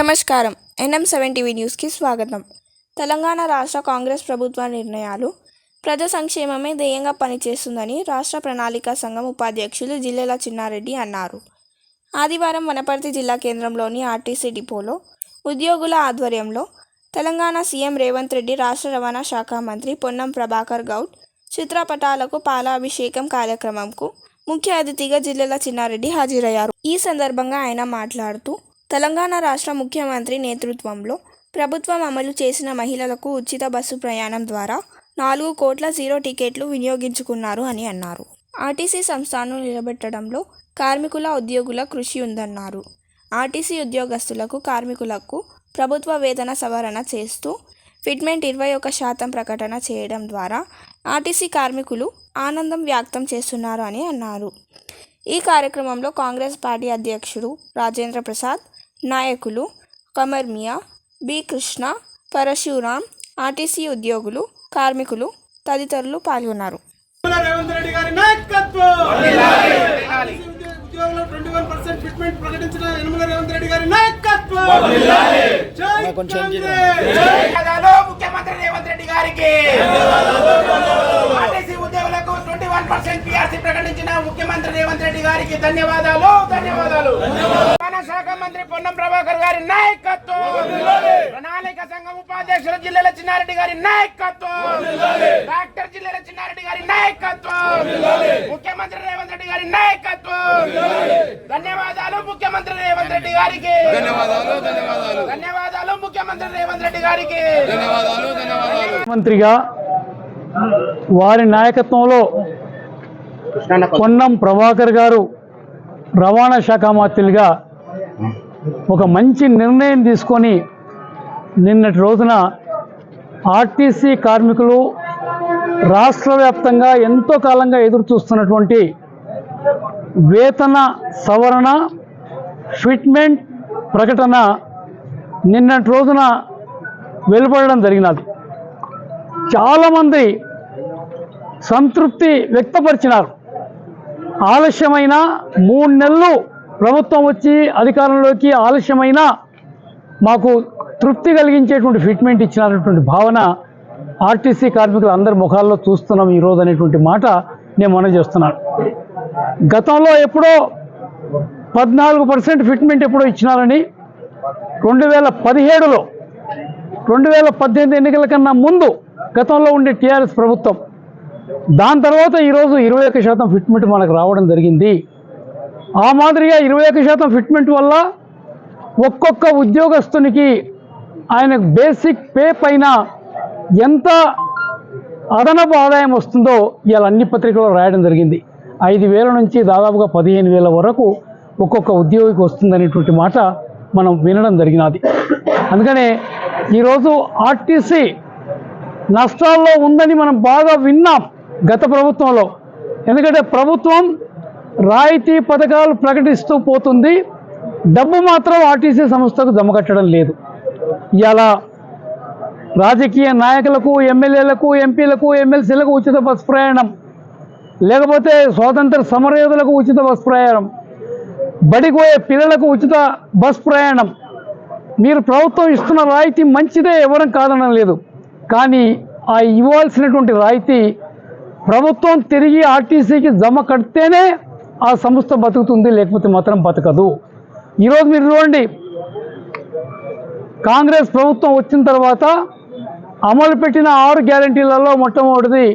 నమస్కారం. NM seven TV న్యూస్కి స్వాగతం. తెలంగాణ రాష్ట్ర కాంగ్రెస్ ప్రభుత్వ నిర్ణయాలు. ప్రజా సంక్షేమమే ధ్యేయంగా పనిచేస్తుందని రాష్ట్ర ప్రణాళికా సంఘం ఉపాధ్యక్షులు జిల్లెల చిన్నారెడ్డి అన్నారు. ఆదివారం వనపర్తి జిల్లా కేంద్రంలోని ఆర్టీసీ డిపోలో ఉద్యోగుల ఆధ్వర్యంలో తెలంగాణ సీఎం రేవంత్ రెడ్డి రాష్ట్ర రవాణా శాఖ మంత్రి పొన్నం ప్రభాకర్ గౌడ్ చిత్రపటాలకు పాలాభిషేకం కార్యక్రమంకు ముఖ్య అతిథిగా జిల్లెల చిన్నారెడ్డి హాజరయ్యారు. ఈ సందర్భంగా ఆయన మాట్లాడుతూ తెలంగాణ రాష్ట్ర ముఖ్యమంత్రి నేతృత్వంలో ప్రభుత్వం అమలు చేసిన మహిళలకు ఉచిత బస్సు ప్రయాణం ద్వారా నాలుగు కోట్ల జీరో టికెట్లు వినియోగించుకున్నారు అని అన్నారు. ఆర్టీసీ సంస్థను నిలబెట్టడంలో కార్మికుల ఉద్యోగుల కృషి ఉందన్నారు. ఆర్టీసీ ఉద్యోగస్తులకు కార్మికులకు ప్రభుత్వ వేతన సవరణ చేస్తూ ఫిట్మెంట్ ఇరవై ఒక శాతం ప్రకటన చేయడం ద్వారా ఆర్టీసీ కార్మికులు ఆనందం వ్యక్తం చేస్తున్నారు అని అన్నారు. ఈ కార్యక్రమంలో కాంగ్రెస్ పార్టీ అధ్యక్షుడు రాజేంద్ర ప్రసాద్ నాయకులు కమర్ మియా బి. కృష్ణ పరశురాం ఆర్టీసీ ఉద్యోగులు కార్మికులు తదితరులు పాల్గొన్నారు. యనమల రేవంత్ రెడ్డి గారి నాయకత్వం! ఆర్టీసీ ఉద్యోగులు ట్వంటీ వన్ పర్సెంట్ ఫిట్మెంట్ ప్రకటించిన యనమల రేవంత్ రెడ్డి గారి నాయకత్వం! జై కాంగ్రెస్! ధన్యవాదాలు ముఖ్యమంత్రి రేవంత్ రెడ్డి గారికి ఆర్టీసీ ఉద్యోగులకు ట్వంటీ వన్ పర్సెంట్ పిఆర్సీ ప్రకటించిన ముఖ్యమంత్రి రేవంత్ రెడ్డి గారికి ధన్యవాదాలు ధన్యవాదాలు! శాఖ మంత్రి పొన్నం ప్రభాకర్ గారి నాయకత్వం. ప్రణాళిక సంఘం ఉపాధ్యక్షులు జిల్లాల చిన్నారెడ్డి గారి నాయకత్వం. డాక్టర్ జిల్లాల చిన్నారెడ్డి గారి నాయకత్వం. ముఖ్యమంత్రి రేవంత్ రెడ్డి గారి నాయకత్వం. ధన్యవాదాలు ముఖ్యమంత్రి రేవంత్ రెడ్డి గారికి. ధన్యవాదాలు ధన్యవాదాలు. ధన్యవాదాలు ముఖ్యమంత్రి రేవంత్ రెడ్డి గారికి. మంత్రిగా వారి నాయకత్వంలో పొన్నం ప్రభాకర్ గారు రవాణా శాఖ మంత్రులుగా ఒక మంచి నిర్ణయం తీసుకొని నిన్నటి రోజున ఆర్టీసీ కార్మికులు రాష్ట్ర వ్యాప్తంగా ఎంతో కాలంగా ఎదురు చూస్తున్నటువంటి వేతన సవరణ ఫిట్మెంట్ ప్రకటన నిన్నటి రోజున వెలువడడం జరిగినది. చాలామంది సంతృప్తి వ్యక్తపరిచినారు. ఆలస్యమైన మూడు నెలలు ప్రభుత్వం వచ్చి అధికారంలోకి ఆలస్యమైన మాకు తృప్తి కలిగించేటువంటి ఫిట్మెంట్ ఇచ్చినటువంటి భావన ఆర్టీసీ కార్మికులు అందరి ముఖాల్లో చూస్తున్నాం ఈరోజు అనేటువంటి మాట నేను మనం చేస్తున్నాను. గతంలో ఎప్పుడో పద్నాలుగు పర్సెంట్ ఫిట్మెంట్ ఎప్పుడో ఇచ్చినారని రెండు వేల పదిహేడులో రెండు వేల పద్దెనిమిది ఎన్నికల కన్నా ముందు గతంలో ఉండే టీఆర్ఎస్ ప్రభుత్వం. దాని తర్వాత ఈరోజు ఇరవై ఒక్క శాతం ఫిట్మెంట్ మనకు రావడం జరిగింది. ఆ మాదిరిగా ఇరవై ఒక్క శాతం ఫిట్మెంట్ వల్ల ఒక్కొక్క ఉద్యోగస్తునికి ఆయన బేసిక్ పే పైన ఎంత అదనపు ఆదాయం వస్తుందో ఇవాళ అన్ని పత్రికల్లో రాయడం జరిగింది. ఐదు వేల నుంచి దాదాపుగా పదిహేను వేల వరకు ఒక్కొక్క ఉద్యోగికి వస్తుందనేటువంటి మాట మనం వినడం జరిగినది. అందుకనే ఈరోజు ఆర్టీసీ నష్టాల్లో ఉందని మనం బాగా విన్నాం గత ప్రభుత్వంలో. ఎందుకంటే ప్రభుత్వం రాయితీ పథకాలు ప్రకటిస్తూ పోతుంది. డబ్బు మాత్రం ఆర్టీసీ సంస్థకు జమ కట్టడం లేదు. ఇలా రాజకీయ నాయకులకు ఎమ్మెల్యేలకు ఎంపీలకు ఎమ్మెల్సీలకు ఉచిత బస్ ప్రయాణం. లేకపోతే స్వాతంత్ర సమరయోధులకు ఉచిత బస్ ప్రయాణం. బడికి పోయే పిల్లలకు ఉచిత బస్ ప్రయాణం. మీరు ప్రభుత్వం ఇస్తున్న రాయితీ మంచిదే ఎవరం కాదనడం లేదు. కానీ ఆ ఇవ్వాల్సినటువంటి రాయితీ ప్రభుత్వం తిరిగి ఆర్టీసీకి జమ కడితేనే ఆ సంస్థ బతుకుతుంది లేకపోతే మాత్రం బతకదు. ఈరోజు మీరు చూడండి కాంగ్రెస్ ప్రభుత్వం వచ్చిన తర్వాత అమలు పెట్టిన ఆరు గ్యారంటీలలో మొట్టమొదటిది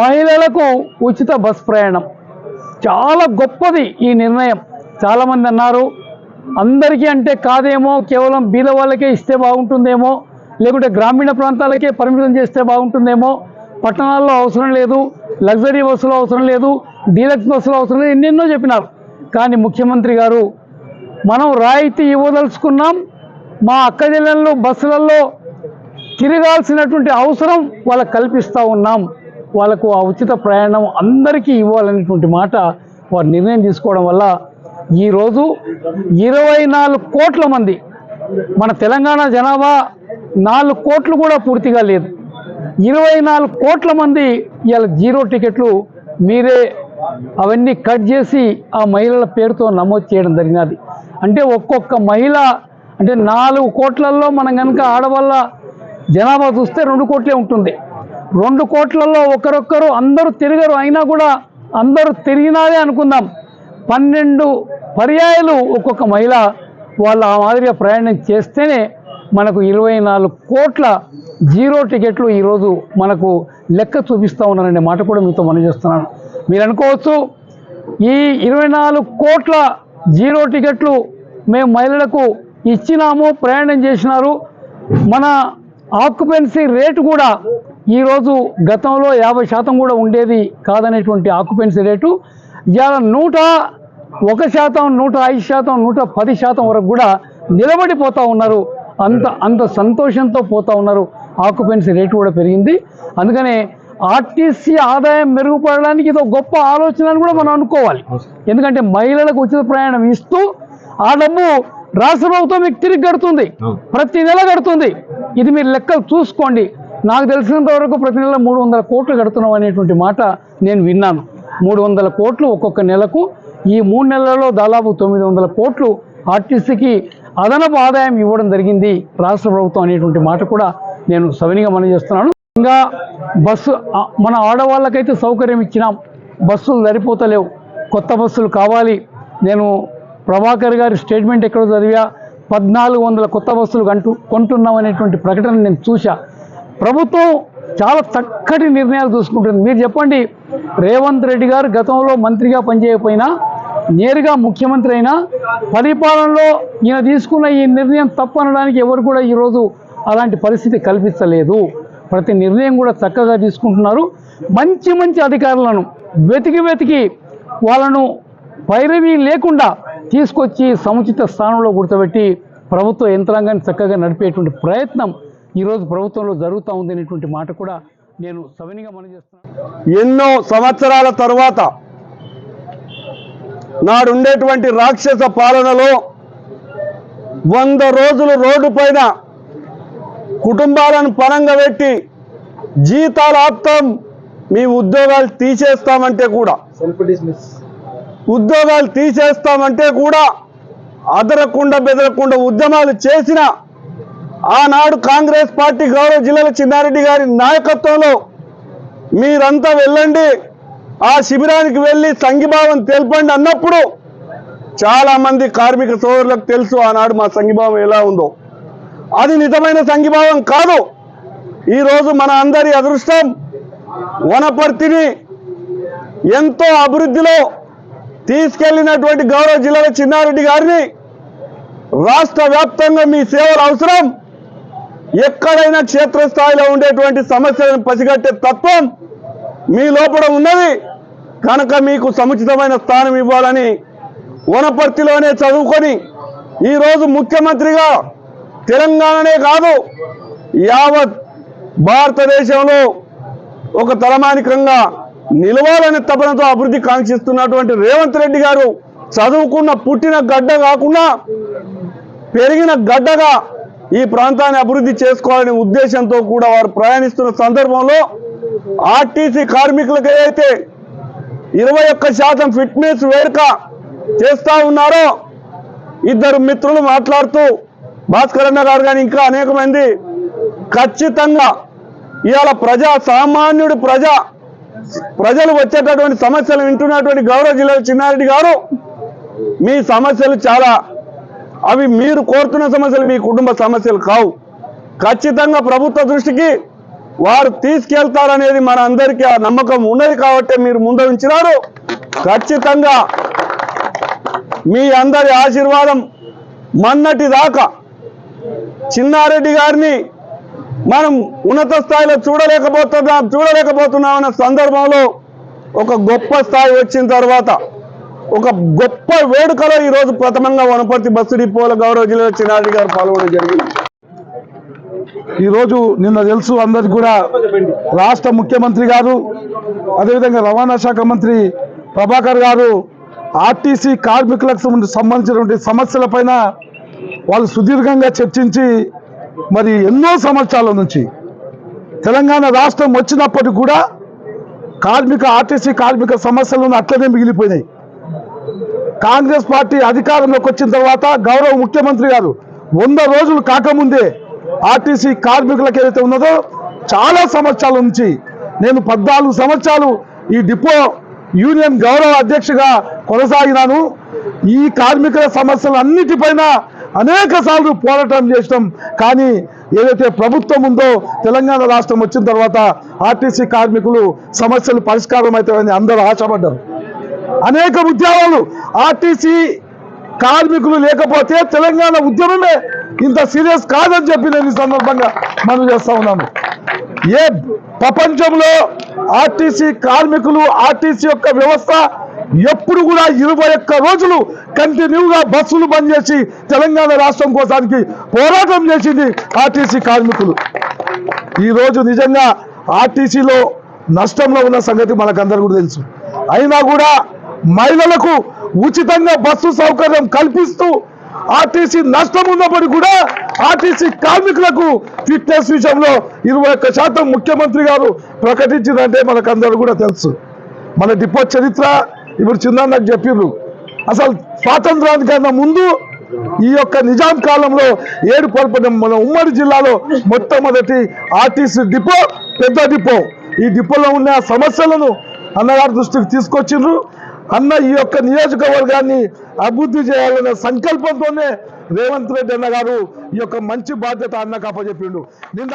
మహిళలకు ఉచిత బస్ ప్రయాణం. చాలా గొప్పది ఈ నిర్ణయం. చాలామంది అన్నారు అందరికీ అంటే కాదేమో కేవలం బీద వాళ్ళకే ఇస్తే బాగుంటుందేమో లేకుంటే గ్రామీణ ప్రాంతాలకే పరిమితం చేస్తే బాగుంటుందేమో పట్టణాల్లో అవసరం లేదు లగ్జరీ బస్సులు అవసరం లేదు డీలక్స్ బస్సులు అవసరం ఎన్నెన్నో చెప్పినారు. కానీ ముఖ్యమంత్రి గారు మనం రాయితీ ఇవ్వదలుచుకున్నాం. మా అక్క జిల్లాల్లో బస్సులలో తిరగాల్సినటువంటి అవసరం వాళ్ళకు కల్పిస్తూ ఉన్నాం. వాళ్ళకు ఆ ఉచిత ప్రయాణం అందరికీ ఇవ్వాలనేటువంటి మాట వారు నిర్ణయం తీసుకోవడం వల్ల ఈరోజు ఇరవై నాలుగు కోట్ల మంది మన తెలంగాణ జనాభా నాలుగు కోట్లు కూడా పూర్తిగా లేదు. ఇరవై నాలుగు కోట్ల మంది ఇవాళ జీరో టికెట్లు మీరే అవన్నీ కట్ చేసి ఆ మహిళల పేరుతో నమోదు చేయడం జరిగినది. అంటే ఒక్కొక్క మహిళ అంటే నాలుగు కోట్లల్లో మనం కనుక ఆడవాళ్ళ జనాభా చూస్తే రెండు కోట్లే ఉంటుంది. రెండు కోట్లలో ఒకరొక్కరు అందరూ తిరగరు అయినా కూడా అందరూ తిరిగినారే అనుకుందాం. పన్నెండు పర్యాయాలు ఒక్కొక్క మహిళ వాళ్ళు ఆ మాదిరిగా ప్రయాణం చేస్తేనే మనకు ఇరవై నాలుగు కోట్ల జీరో టికెట్లు ఈరోజు మనకు లెక్క చూపిస్తూ ఉన్నారనే మాట కూడా మీతో మనం చేస్తున్నాను. మీరు అనుకోవచ్చు ఈ ఇరవై నాలుగు కోట్ల జీరో టికెట్లు మేము మహిళలకు ఇచ్చినాము ప్రయాణం చేసినారు. మన ఆక్యుపెన్సీ రేటు కూడా ఈరోజు గతంలో యాభై శాతం కూడా ఉండేది కాదనేటువంటి ఆక్యుపెన్సీ రేటు. ఇవాళ నూట ఒక శాతం నూట ఐదు శాతం నూట పది శాతం వరకు కూడా నిలబడిపోతూ ఉన్నారు. అంత అంత సంతోషంతో పోతా ఉన్నారు. ఆక్యుపెన్సీ రేటు కూడా పెరిగింది. అందుకనే ఆర్టీసీ ఆదాయం మెరుగుపడడానికి ఇది ఒక గొప్ప ఆలోచన అని కూడా మనం అనుకోవాలి. ఎందుకంటే మహిళలకు ఉచిత ప్రయాణం ఇస్తూ ఆ డబ్బు రాష్ట్ర ప్రభుత్వం మీకు తిరిగి కడుతుంది. ప్రతి నెల కడుతుంది. ఇది మీరు లెక్కలు చూసుకోండి. నాకు తెలిసినంత వరకు ప్రతి నెల మూడు వందల కోట్లు కడుతున్నాం అనేటువంటి మాట నేను విన్నాను. మూడు వందల కోట్లు ఒక్కొక్క నెలకు. ఈ మూడు నెలలలో దాదాపు తొమ్మిది వందల కోట్లు ఆర్టీసీకి అదనపు ఆదాయం ఇవ్వడం జరిగింది రాష్ట్ర ప్రభుత్వం అనేటువంటి మాట కూడా నేను సవినిగా మనం చేస్తున్నాను. ఇంకా బస్సు మన ఆడవాళ్ళకైతే సౌకర్యం ఇచ్చినాం. బస్సులు సరిపోతలేవు. కొత్త బస్సులు కావాలి. నేను ప్రభాకర్ గారి స్టేట్మెంట్ ఎక్కడో చదివా. పద్నాలుగు వందల కొత్త బస్సులు కంటూ కొంటున్నాం అనేటువంటి ప్రకటన నేను చూశా. ప్రభుత్వం చాలా చక్కటి నిర్ణయాలు చూసుకుంటుంది మీరు చెప్పండి రేవంత్ రెడ్డి గారు గతంలో మంత్రిగా పనిచేయకపోయినా నేరుగా ముఖ్యమంత్రి అయినా పరిపాలనలో ఈయన తీసుకున్న ఈ నిర్ణయం తప్పు అనడానికి ఎవరు కూడా ఈరోజు అలాంటి పరిస్థితి కల్పించలేదు. ప్రతి నిర్ణయం కూడా చక్కగా తీసుకుంటున్నారు. మంచి మంచి అధికారులను వెతికి వెతికి వాళ్ళను పైరవి లేకుండా తీసుకొచ్చి సముచిత స్థానంలో గుర్తపెట్టి ప్రభుత్వ యంత్రాంగాన్ని చక్కగా నడిపేటువంటి ప్రయత్నం ఈరోజు ప్రభుత్వంలో జరుగుతూ ఉంది అనేటువంటి మాట కూడా నేను సవినిగా మనం చేస్తున్నాను. ఎన్నో సంవత్సరాల తరువాత నాడుండేటువంటి రాక్షస పాలనలో వంద రోజులు రోడ్డు పైన కుటుంబాలను పనంగా పెట్టి జీతాలు ఆప్తాం మీ ఉద్యోగాలు తీసేస్తామంటే కూడా. ఉద్యోగాలు తీసేస్తామంటే కూడా అదరకుండా బెదరకుండా ఉద్యమాలు చేసిన ఆనాడు కాంగ్రెస్ పార్టీ గౌరవ జిల్లాల చిన్నారెడ్డి గారి నాయకత్వంలో మీరంతా వెళ్ళండి ఆ శిబిరానికి వెళ్ళి సంఘీభావం తెలపండి అన్నప్పుడు చాలా మంది కార్మిక సోదరులకు తెలుసు ఆనాడు మా సంఘీభావం ఎలా ఉందో. అది నిజమైన సంఘీభావం కాదు. ఈరోజు మన అందరి అదృష్టం వనపర్తిని ఎంతో అభివృద్ధిలో తీసుకెళ్ళినటువంటి గౌరవ జిల్లాల చిన్నారెడ్డి గారిని రాష్ట్ర వ్యాప్తంగా మీ సేవలు అవసరం. ఎక్కడైనా క్షేత్రస్థాయిలో ఉండేటువంటి సమస్యలను పసిగట్టే తత్వం మీ లోపల ఉన్నది. కనుక మీకు సముచితమైన స్థానం ఇవ్వాలని వనపర్తిలోనే చదువుకొని ఈరోజు ముఖ్యమంత్రిగా తెలంగాణనే కాదు యావత్ భారతదేశంలో ఒక తలమానికంగా నిలవాలనే తపనతో అభివృద్ధి కాంక్షిస్తున్నటువంటి రేవంత్ రెడ్డి గారు చదువుకున్న పుట్టిన గడ్డ కాకుండా పెరిగిన గడ్డగా ఈ ప్రాంతాన్ని అభివృద్ధి చేసుకోవాలనే ఉద్దేశంతో కూడా వారు ప్రయాణిస్తున్న సందర్భంలో ఆర్టీసీ కార్మికులకు ఏదైతే ఇరవై ఒక్క శాతం ఫిట్నెస్ వేడుక చేస్తా ఉన్నారో ఇద్దరు మిత్రులు మాట్లాడుతూ భాస్కర్ అన్న గారు కానీ ఇంకా అనేక మంది ఖచ్చితంగా ఇవాళ ప్రజా సామాన్యుడు ప్రజా ప్రజలు వచ్చేటటువంటి సమస్యలు వింటున్నటువంటి గౌరవ జిల్లా చిన్నారెడ్డి గారు మీ సమస్యలు చాలా అవి మీరు కోరుతున్న సమస్యలు మీ కుటుంబ సమస్యలు కావు. ఖచ్చితంగా ప్రభుత్వ దృష్టికి వారు తీసుకెళ్తారనేది మన అందరికీ ఆ నమ్మకం ఉన్నది కాబట్టి మీరు ముందుంచినారు ఖచ్చితంగా మీ అందరి ఆశీర్వాదం మన్నటి దాకా చిన్నారెడ్డి గారిని మనం ఉన్నత స్థాయిలో చూడలేకపోతున్నాం చూడలేకపోతున్నాం అన్న సందర్భంలో ఒక గొప్ప స్థాయి వచ్చిన తర్వాత ఒక గొప్ప వేడుకలో ఈరోజు ప్రథమంగా వనపర్తి బస్సు డిపోల గౌరవ జిల్లా చిన్నారెడ్డి గారు పాల్గొనడం జరిగింది. ఈరోజు నిన్న తెలుసు అందరికి కూడా రాష్ట్ర ముఖ్యమంత్రి గారు అదేవిధంగా రవాణా శాఖ మంత్రి ప్రభాకర్ గారు ఆర్టీసీ కార్మికులకు సంబంధ- సంబంధించినటువంటి సమస్యలపైన వాళ్ళు సుదీర్ఘంగా చర్చించి మరి ఎన్నో సంవత్సరాల నుంచి తెలంగాణ రాష్ట్రం వచ్చినప్పటికి కూడా కార్మిక ఆర్టీసీ కార్మిక సమస్యలను అట్లనే మిగిలిపోయినాయి. కాంగ్రెస్ పార్టీ అధికారంలోకి వచ్చిన తర్వాత గౌరవ ముఖ్యమంత్రి గారు వంద రోజులు కాకముందే ఆర్టీసీ కార్మికులకు ఏదైతే ఉన్నదో చాలా సంవత్సరాల నుంచి నేను పద్నాలుగు సంవత్సరాలు ఈ డిపో యూనియన్ గౌరవ అధ్యక్షుగా కొనసాగినాను. ఈ కార్మికుల సమస్యలు అన్నిటిపైన అనేక సార్లు పోరాటం చేసినాం. కానీ ఏదైతే ప్రభుత్వం ఉందో తెలంగాణ రాష్ట్రం వచ్చిన తర్వాత ఆర్టీసీ కార్మికులు సమస్యలు పరిష్కారం అవుతాయని అందరూ ఆశపడ్డారు. అనేక ఉద్యమాలు ఆర్టీసీ కార్మికులు లేకపోతే తెలంగాణ ఉద్యమమే ఇంత సీరియస్ కాదని చెప్పి నేను ఈ సందర్భంగా మనం చేస్తా ఉన్నాను. ఏ ప్రపంచంలో ఆర్టీసీ కార్మికులు ఆర్టీసీ యొక్క వ్యవస్థ ఎప్పుడు కూడా ఇరవై ఒక్క రోజులు కంటిన్యూగా బస్సులు బంద్ చేసి తెలంగాణ రాష్ట్రం కోసానికి పోరాటం చేసింది ఆర్టీసీ కార్మికులు. ఈ రోజు నిజంగా ఆర్టీసీలో నష్టంలో ఉన్న సంగతి మనకందరూ కూడా తెలుసు. అయినా కూడా మహిళలకు ఉచితంగా బస్సు సౌకర్యం కల్పిస్తూ ఆర్టీసీ నష్టం ఉన్నప్పటికీ కూడా ఆర్టీసీ కార్మికులకు ఫిట్నెస్ విషయంలో ఇరవై ఒక్క శాతం ముఖ్యమంత్రి గారు ప్రకటించిందంటే మనకందరూ కూడా తెలుసు. మన డిపో చరిత్ర ఇప్పుడు చిన్న నాకు చెప్పిర్రు. అసలు స్వాతంత్రానికన్నా ముందు ఈ యొక్క నిజాం కాలంలో ఏడు పొరపడిన మన ఉమ్మడి జిల్లాలో మొట్టమొదటి ఆర్టీసీ డిపో పెద్ద డిపో. ఈ డిపోలో ఉన్న సమస్యలను అన్నగారి దృష్టికి తీసుకొచ్చిండ్రు. అన్న ఈ యొక్క నియోజకవర్గాన్ని అభివృద్ధి చేయాలనే సంకల్పంతోనే రేవంత్ రెడ్డి అన్న గారు ఈ యొక్క మంచి బాధ్యత అన్నకు అప్పచెప్పిండు. నిన్న